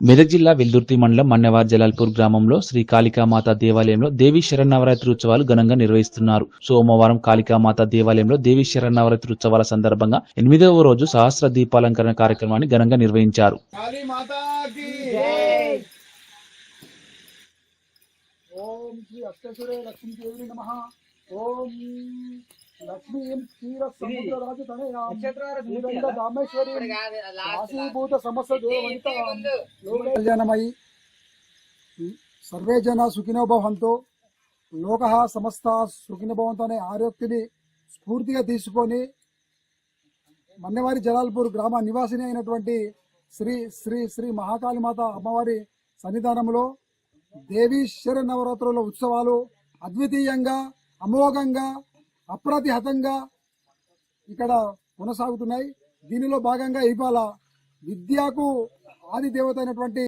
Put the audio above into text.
మెదక్ జిల్లా వెల్దుర్తి మండలం మన్నెవార్ జలాల్పూర్ గ్రామంలో శ్రీ కాళికామాత దేవాలయంలో దేవి శరణవరాత్రి ఉత్సవాలు ఘనంగా నిర్వహిస్తున్నారు. సోమవారం కాళికామాత దేవాలయంలో దేవి శరణవరాత్రి ఉత్సవాల సందర్భంగా ఎనిమిదవ రోజు సహస్ర దీపాలంకరణ కార్యక్రమాన్ని ఘనంగా నిర్వహించారు. ఓం శ్రీ లక్ష్మీ క్షీర సముద్ర రాజు తనయ రామేశ్వరి. కాశీభూత కళ్యాణమయి సర్వే జన సుఖినో భవంతు లోక సమస్త సుఖినో భవంతు అనే ఆరోక్తిని స్ఫూర్తిగా తీసుకొని మన్నెవారి జలాల్పూర్ గ్రామ నివాసిని అయినటువంటి శ్రీ శ్రీ శ్రీ మహాకాళిమాత అమ్మవారి సన్నిధానంలో దేవీ శర నవరాత్రుల ఉత్సవాలు అద్వితీయంగా అమోఘంగా అప్రతిహతంగా ఇక్కడ కొనసాగుతున్నాయి. దీనిలో భాగంగా ఇవాళ విద్యకు ఆది దేవత అయినటువంటి